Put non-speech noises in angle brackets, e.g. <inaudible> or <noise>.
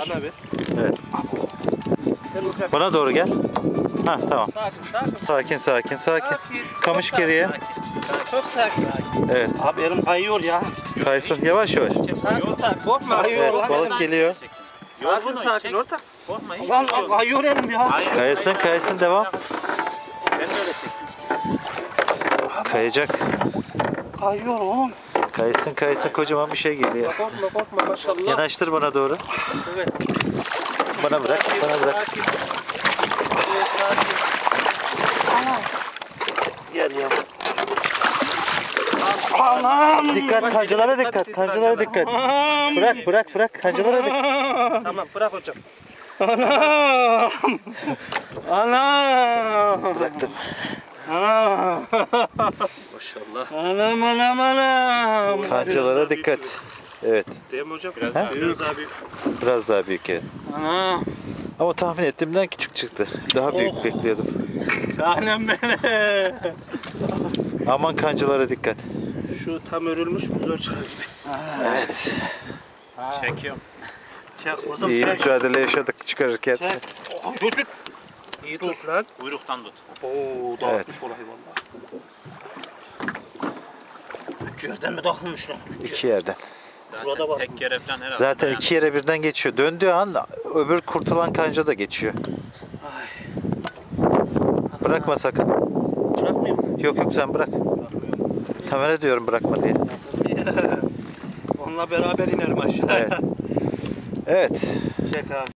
Bana bir. Evet. Bana doğru gel. Ha tamam. Sakin sakin. Sakin sakin sakin. Sakin. Kamış geriye. sakin. Çok sakin. Evet. Abi elim kayıyor ya. Kaysın yavaş yavaş. Sakin sakin. Korkma. Kayıyor Evet balık geliyor. Sakin sakin orta. Korkma hiç. Lan kayıyor elim ya. Hayır. Kaysın kaysın devam. Ben de öyle çektim. Kayacak. Kayıyor oğlum. Kaysın kaysın kocaman bir şey geliyor. Korkma korkma maşallah. Yanaştır bana doğru. Evet. Bana bırak bana bırak. Evet. Gel ya. Anam. Dikkat kancılara dikkat kancılara dikkat. Anam. Bırak bırak bırak kancılara dikkat. Tamam bırak hocam. Anam. Anam. Bıraktım. Anam. Maşallah. Anam anam anam. Kancalara dikkat. Evet Değil mi hocam? Biraz Ha? daha, biraz daha büyük. biraz daha büyük evet. Anam. Ama tahmin ettiğimden küçük çıktı. Daha büyük Oh. bekliyordum. Tanem benim. Aman kancalara dikkat. Şu tam örülmüş mü zor çıkar gibi. Evet. Çekiyorum. Çek o zaman İyi çek. mücadele yaşadık çıkarırken. Çek. Oh, tut tut. İyi tut lan. Kuyruktan tut. Oo Evet. dağıtmış olayı valla. Üç yerden mi takılmış lan? İki yerden. Zaten Burada bak. tek kere falan herhalde. Zaten dayanır. iki yere birden geçiyor. Döndüğü an öbür kurtulan kanca da geçiyor. Ay. Bırakma sakın. Bırakmayayım. Yok yok sen bırak. Tamam diyorum bırakma diye. <laughs> Onunla beraber inerim aşağı. Evet. Evet. Çek abi.